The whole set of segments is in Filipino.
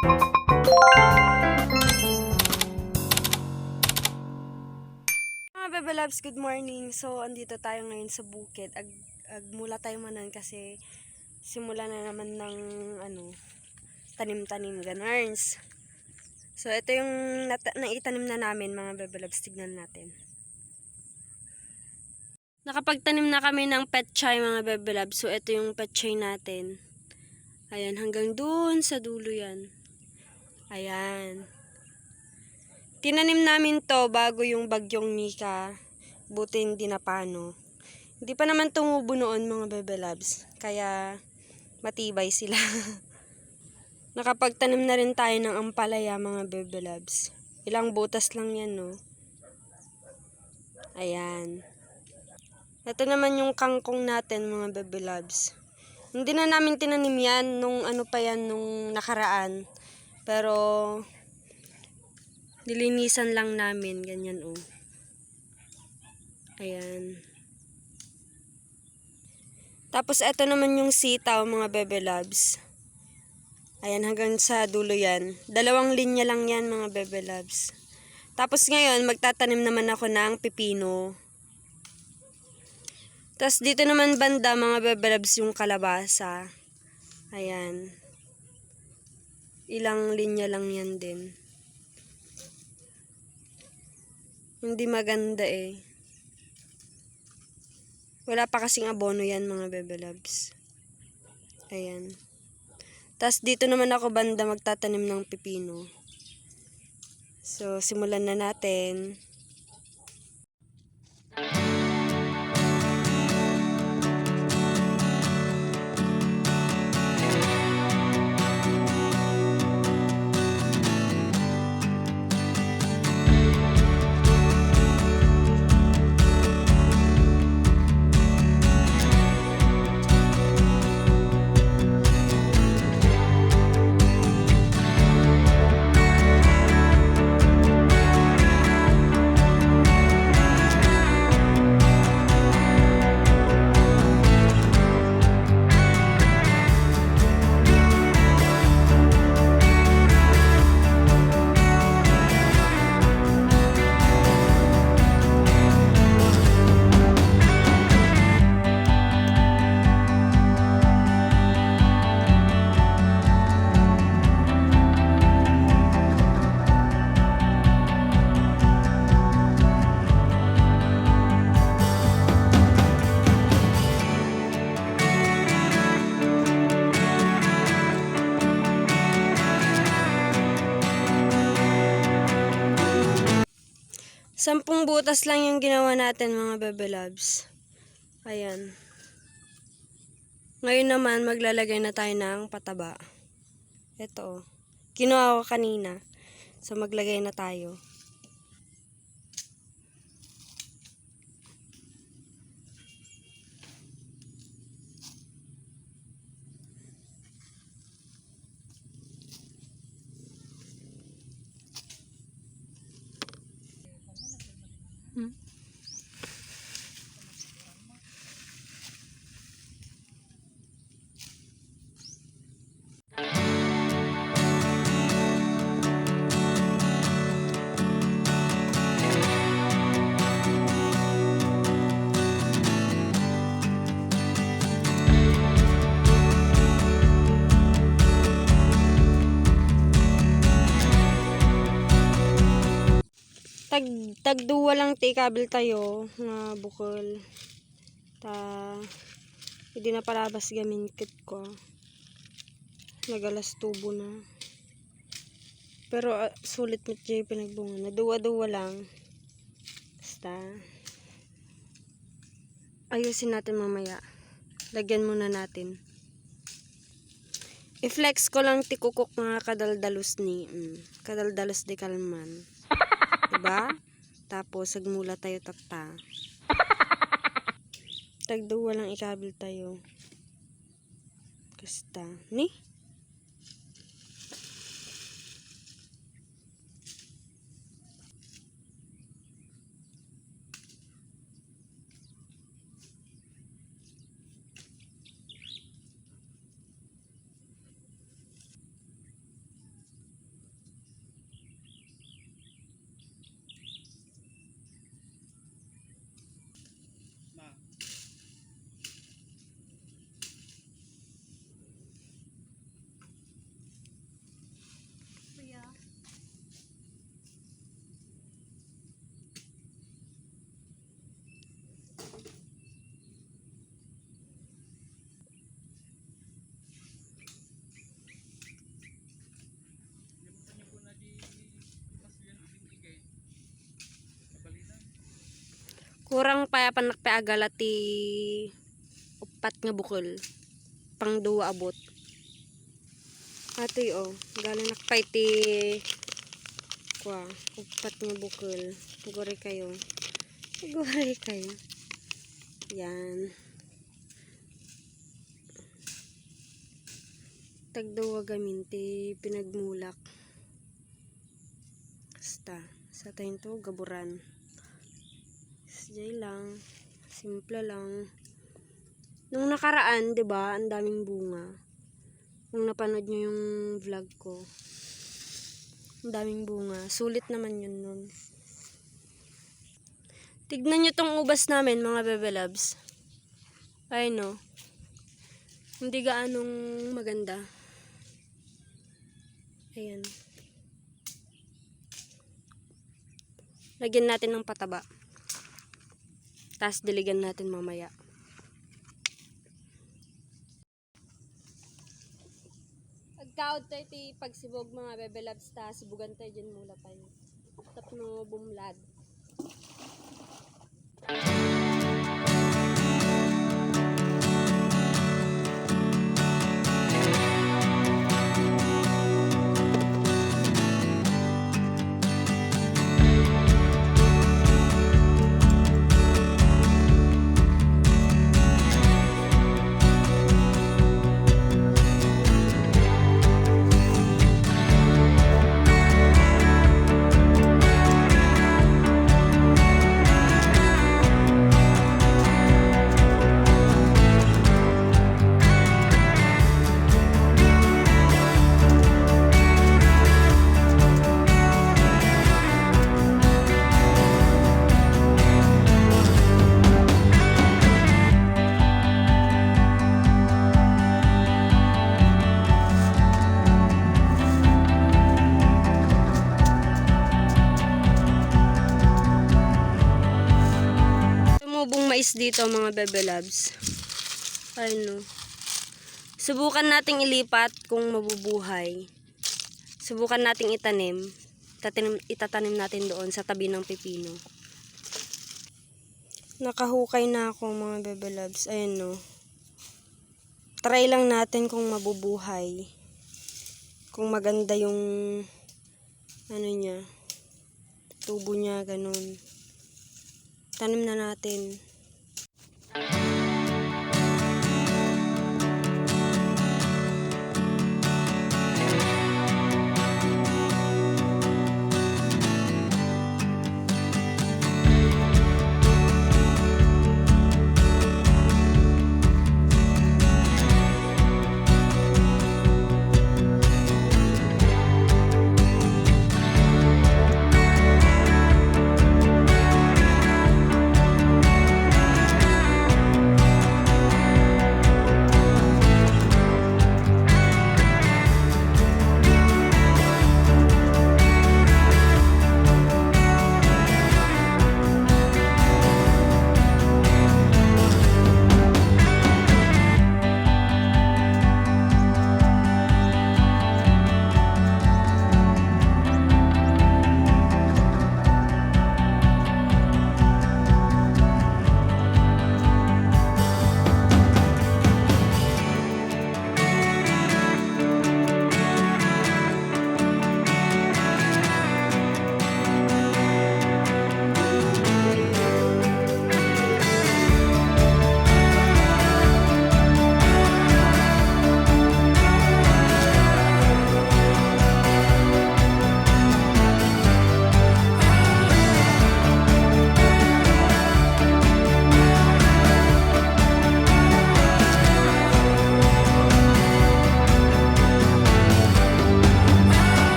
Mga Bebe Loves, good morning. So, andito tayo ngayon sa bukid. Ag, agmula tayo manan kasi simula na naman ng ano, tanim-tanim ganarns. So, ito yung nata- naitanim na namin mga Bebe Loves. Tignan natin. Nakapagtanim na kami ng petchay mga Bebe Loves. So, ito yung petchay natin. Ayan, hanggang dun sa dulo yan. Ayan. Tinanim namin to bago yung bagyong Mika. Buti hindi na paano. Hindi pa naman tumubo noon mga bebe labs. Kaya matibay sila. Nakapagtanim na rin tayo ng ampalaya mga bebe labs. Ilang butas lang yan no. Ayan. Ito naman yung kangkong natin mga bebe labs. Hindi na namin tinanim yan nung ano pa yan nung nakaraan. Pero Nilinisan lang namin, ganyan oh. Ayan. Tapos ito naman yung sitaw mga bebe labs. Ayan, hanggang sa dulo yan. Dalawang linya lang yan mga bebe labs. Tapos ngayon, magtatanim naman ako ng pipino. Tapos dito naman banda mga bebe labs yung kalabasa. Ayan. Ilang linya lang yan din. Hindi maganda eh. Wala pa kasing abono yan mga bebe loves. Ayan. Tapos dito naman ako banda magtatanim ng pipino. So, simulan na natin. Sampung butas lang yung ginawa natin mga bebe loves. Ayan. Ngayon naman maglalagay na tayo ng pataba. Ito. oh. Kinuha ko kanina. So maglagay na tayo. Mm-hmm. Tagduwa lang ti kabel tayo nga bukol. Ta hindi na palabas gamin kit ko. Nagalas tubo na. Pero ah, sulit mit jay pinagbunga. Naduwa-duwa lang. Basta. Ayusin natin mamaya. Lagyan muna natin. I-flex ko lang tikukok mga kadaldalos ni. Mm, kadaldalos de kalman. Diba? Tapos, sagmula tayo tata. Tagduwa lang ikabil tayo. Kasta. Ni? Kurang pa panak pa agala ti upat nga bukol. Pang duwa abot. Ate oh, galing nakpay ti kwa, upat nga bukol. Siguro kayo. Siguro kayo. Yan. Tagdawa gamin ti pinagmulak. Basta, sa tayo to, gaburan. Sijay lang. Simple lang. Nung nakaraan, 'di ba, ang daming bunga. Nung napanood nyo yung vlog ko. Ang daming bunga. Sulit naman yun nun. Tignan nyo tong ubas namin, mga bebe loves. Ay no. Hindi gaanong maganda. Ayan. Lagyan natin ng pataba. Tapos diligan natin mamaya. Pagkaod tayo ti pagsibog mga bebe loves ta sibugan tayo dyan mula tayo. Tapno bumlad. Tumubong mais dito mga bebe loves. Ayun no. Subukan nating ilipat kung mabubuhay. Subukan nating itanim. Tatanim, itatanim natin doon sa tabi ng pipino. Nakahukay na ako mga bebe loves. Ayun no. Try lang natin kung mabubuhay. Kung maganda yung ano niya. Tubo niya ganun. Tanim na natin.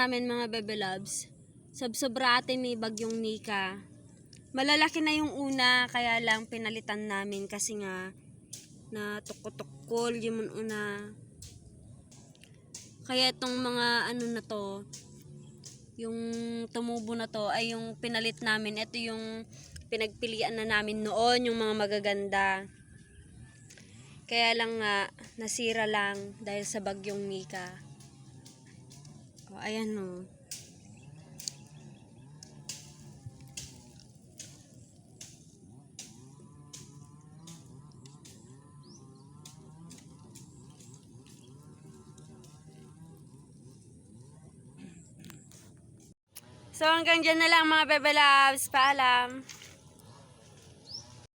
Namin mga Bebe Loves. Sobsobra atin ni Bagyong Nika. Malalaki na yung una, kaya lang pinalitan namin kasi nga na tukot-tukol yung una. Kaya itong mga ano na to, yung tumubo na to ay yung pinalit namin. Ito yung pinagpilian na namin noon, yung mga magaganda. Kaya lang nga, nasira lang dahil sa bagyong Mika. Ayan o. So hanggang dyan na lang mga Bebe Loves. Paalam.